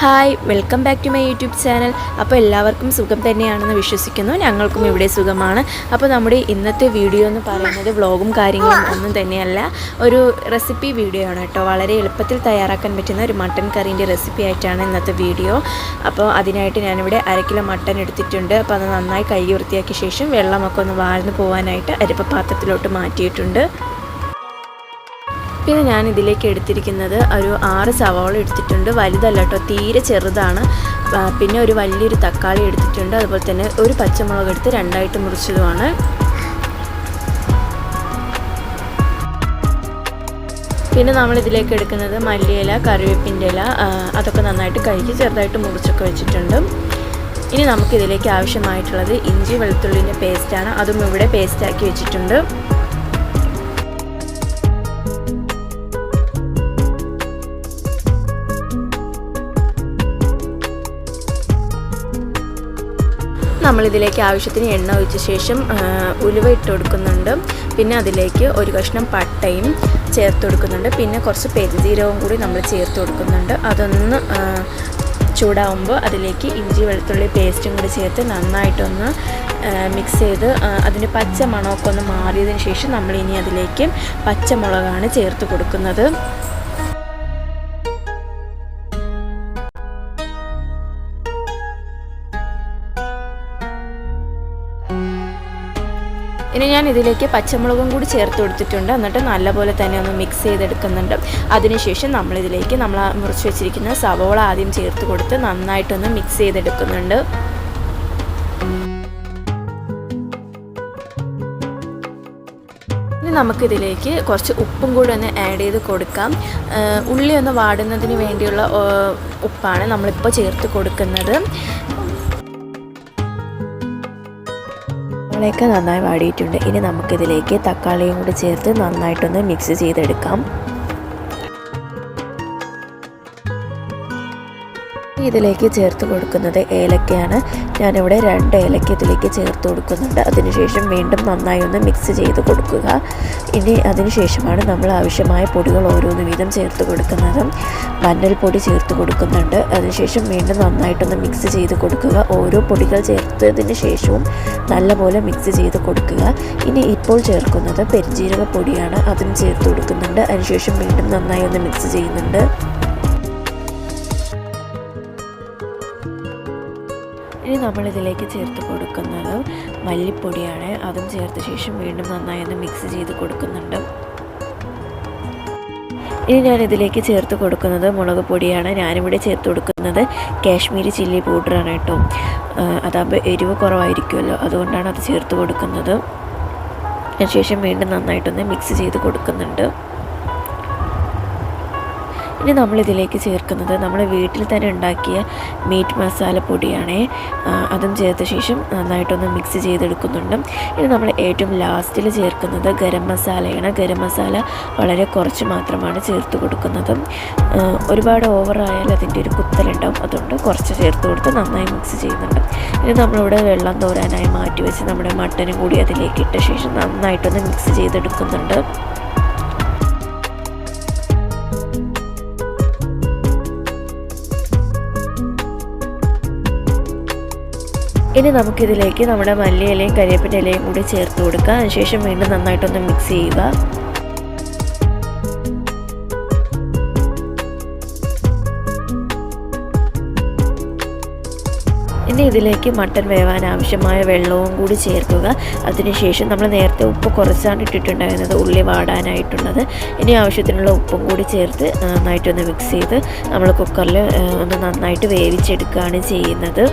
Hi welcome back to my YouTube channel. അപ്പോൾ എല്ലാവർക്കും സുഖം തന്നെയാണെന്ന് വിശ്വസിക്കുന്നു. ഞങ്ങൾക്കും ഇവിടെ സുഖമാണ്. അപ്പോൾ നമ്മുടെ ഇന്നത്തെ വീഡിയോ എന്ന് പറയുന്നത് വ്ളോഗും കാര്യങ്ങളും ഒന്നും തന്നെയല്ല. ഒരു റെസിപ്പി വീഡിയോ ആണ് കേട്ടോ. വളരെ എളുപ്പത്തിൽ തയ്യാറാക്കാൻ പറ്റുന്ന ഒരു മട്ടൻ കറീന്റെ റെസിപ്പി ആയിട്ടാണ് ഇന്നത്തെ വീഡിയോ. അപ്പോൾ അതിനായിട്ട് ഞാനിവിടെ അര കിലോ മട്ടൻ എടുത്തിട്ടുണ്ട്. അപ്പോൾ അത് നന്നായി കഴുകി വൃത്തിയാക്കിയ ശേഷം വെള്ളമൊക്കെ ഒന്ന് വാഴ്ന്നു പോകാനായിട്ട് അരിപ്പ പാത്രത്തിലോട്ട് മാറ്റിയിട്ടുണ്ട്. പിന്നെ ഞാൻ ഇതിലേക്ക് എടുത്തിരിക്കുന്നത് ഒരു ആറ് സവാള എടുത്തിട്ടുണ്ട്. വലുതല്ല കേട്ടോ തീരെ ചെറുതാണ്. പിന്നെ ഒരു വലിയൊരു തക്കാളി എടുത്തിട്ടുണ്ട്. അതുപോലെ തന്നെ ഒരു പച്ചമുളക് എടുത്ത് രണ്ടായിട്ട് മുറിച്ചതുമാണ്. പിന്നെ നമ്മൾ ഇതിലേക്ക് എടുക്കുന്നത് മല്ലിയില കറിവേപ്പിന്റെ ഇല അതൊക്കെ നന്നായിട്ട് കഴുകി ചെറുതായിട്ട് മുറിച്ചൊക്കെ വെച്ചിട്ടുണ്ട്. ഇനി നമുക്കിതിലേക്ക് ആവശ്യമായിട്ടുള്ളത് ഇഞ്ചി വെളുത്തുള്ളിന്റെ പേസ്റ്റാണ് അതും ഇവിടെ പേസ്റ്റാക്കി വെച്ചിട്ടുണ്ട്. നമ്മളിതിലേക്ക് ആവശ്യത്തിന് എണ്ണ ഒഴിച്ച ശേഷം ഉലുവ ഇട്ട് കൊടുക്കുന്നുണ്ട്. പിന്നെ അതിലേക്ക് ഒരു കഷ്ണം പട്ടയും ചേർത്ത് കൊടുക്കുന്നുണ്ട്. പിന്നെ കുറച്ച് പെരുജീരവും കൂടി നമ്മൾ ചേർത്ത് കൊടുക്കുന്നുണ്ട്. അതൊന്ന് ചൂടാവുമ്പോൾ അതിലേക്ക് ഇഞ്ചി വെളുത്തുള്ളി പേസ്റ്റും കൂടി ചേർത്ത് നന്നായിട്ടൊന്ന് മിക്സ് ചെയ്ത് അതിന് പച്ച മണമൊക്കെ ഒന്ന് മാറിയതിന് ശേഷം നമ്മളിനി അതിലേക്ക് പച്ചമുളകാണ് ചേർത്ത് കൊടുക്കുന്നത്. ഇനി ഞാൻ ഇതിലേക്ക് പച്ചമുളകും കൂടി ചേർത്ത് കൊടുത്തിട്ടുണ്ട്. എന്നിട്ട് നല്ലപോലെ തന്നെ ഒന്ന് മിക്സ് ചെയ്തെടുക്കുന്നുണ്ട്. അതിനുശേഷം നമ്മളിതിലേക്ക് നമ്മൾ മുറിച്ച് വെച്ചിരിക്കുന്ന സവോള ആദ്യം ചേർത്ത് കൊടുത്ത് നന്നായിട്ടൊന്ന് മിക്സ് ചെയ്തെടുക്കുന്നുണ്ട്. ഇനി നമുക്കിതിലേക്ക് കുറച്ച് ഉപ്പും കൂടി ഒന്ന് ആഡ് ചെയ്ത് കൊടുക്കാം. ഉള്ളി ഒന്ന് വാടുന്നതിന് വേണ്ടിയുള്ള ഉപ്പാണ് നമ്മളിപ്പോൾ ചേർത്ത് കൊടുക്കുന്നത്. സവാളയൊക്കെ നന്നായി വാടിയിട്ടുണ്ട്. ഇനി നമുക്കിതിലേക്ക് തക്കാളിയും കൂടി ചേർത്ത് നന്നായിട്ടൊന്ന് മിക്സ് ചെയ്തെടുക്കാം. ഇതിലേക്ക് ചേർത്ത് കൊടുക്കുന്നത് ഏലക്കയാണ്. ഞാനിവിടെ രണ്ട് ഏലക്ക ഇതിലേക്ക് ചേർത്ത് കൊടുക്കുന്നുണ്ട്. അതിനുശേഷം വീണ്ടും നന്നായി ഒന്ന് മിക്സ് ചെയ്ത് കൊടുക്കുക. ഇനി അതിനുശേഷമാണ് നമ്മൾ ആവശ്യമായ പൊടികൾ ഓരോന്ന് വീതം ചേർത്ത് കൊടുക്കുന്നത്. മഞ്ഞൾപ്പൊടി ചേർത്ത് കൊടുക്കുന്നുണ്ട്. അതിനുശേഷം വീണ്ടും നന്നായിട്ടൊന്ന് മിക്സ് ചെയ്ത് കൊടുക്കുക. ഓരോ പൊടികൾ ചേർത്തതിന് ശേഷവും നല്ലപോലെ മിക്സ് ചെയ്ത് കൊടുക്കുക. ഇനി ഇപ്പോൾ ചേർക്കുന്നത് പെരിഞ്ജീരക പൊടിയാണ് അതും ചേർത്ത് കൊടുക്കുന്നുണ്ട്. അതിനുശേഷം വീണ്ടും നന്നായി ഒന്ന് മിക്സ് ചെയ്യുന്നുണ്ട്. ഇനി നമ്മളിതിലേക്ക് ചേർത്ത് കൊടുക്കുന്നത് മല്ലിപ്പൊടിയാണ്. അതും ചേർത്ത ശേഷം വീണ്ടും നന്നായി ഒന്ന് മിക്സ് ചെയ്ത് കൊടുക്കുന്നുണ്ട്. ഇനി ഞാൻ ഇതിലേക്ക് ചേർത്ത് കൊടുക്കുന്നത് മുളക് പൊടിയാണ്. ഞാനിവിടെ ചേർത്ത് കൊടുക്കുന്നത് കാശ്മീരി ചില്ലി പൗഡറാണ് കേട്ടോ. അതാകുമ്പോൾ എരിവ് കുറവായിരിക്കുമല്ലോ. അതുകൊണ്ടാണ് അത് ചേർത്ത് കൊടുക്കുന്നത്. അതിനുശേഷം വീണ്ടും നന്നായിട്ടൊന്ന് മിക്സ് ചെയ്ത് കൊടുക്കുന്നുണ്ട്. ഇനി നമ്മളിതിലേക്ക് ചേർക്കുന്നത് നമ്മൾ വീട്ടിൽ തന്നെ ഉണ്ടാക്കിയ മീറ്റ് മസാല പൊടിയാണേ. അതും ചേർത്ത ശേഷം നന്നായിട്ടൊന്ന് മിക്സ് ചെയ്തെടുക്കുന്നുണ്ട്. ഇനി നമ്മൾ ഏറ്റവും ലാസ്റ്റിൽ ചേർക്കുന്നത് ഗരം മസാലയാണ്. ഗരം മസാല വളരെ കുറച്ച് മാത്രമാണ് ചേർത്ത് കൊടുക്കുന്നത്. ഒരുപാട് ഓവറായാൽ അതിന്റെ ഒരു കുത്തലുണ്ടാവും. അതുകൊണ്ട് കുറച്ച് ചേർത്ത് കൊടുത്ത് നന്നായി മിക്സ് ചെയ്യുന്നുണ്ട്. ഇനി നമ്മളിവിടെ വെള്ളം തോരാനായി മാറ്റി വെച്ച് നമ്മുടെ മട്ടനും കൂടി അതിലേക്ക് ഇട്ട ശേഷം നന്നായിട്ടൊന്ന് മിക്സ് ചെയ്തെടുക്കുന്നുണ്ട്. ഇനി നമുക്കിതിലേക്ക് നമ്മുടെ മല്ലിയിലയും കരിയപ്പിന്റെ കൂടി ചേർത്ത് കൊടുക്കുക അതിനുശേഷം വീണ്ടും നന്നായിട്ടൊന്ന് മിക്സ് ചെയ്യുക. ഇനി ഇതിലേക്ക് മട്ടൻ വേവാൻ ആവശ്യമായ വെള്ളവും കൂടി ചേർക്കുക. അതിനുശേഷം നമ്മൾ നേരത്തെ ഉപ്പ് കുറച്ചാണ് ഇട്ടിട്ടുണ്ടായിരുന്നത് ഉള്ളി വാടാനായിട്ടുള്ളത്. ഇനി ആവശ്യത്തിനുള്ള ഉപ്പും കൂടി ചേർത്ത് നന്നായിട്ടൊന്ന് മിക്സ് ചെയ്ത് നമ്മൾ കുക്കറിൽ ഒന്ന് നന്നായിട്ട് വേവിച്ചെടുക്കുകയാണ് ചെയ്യുന്നത്.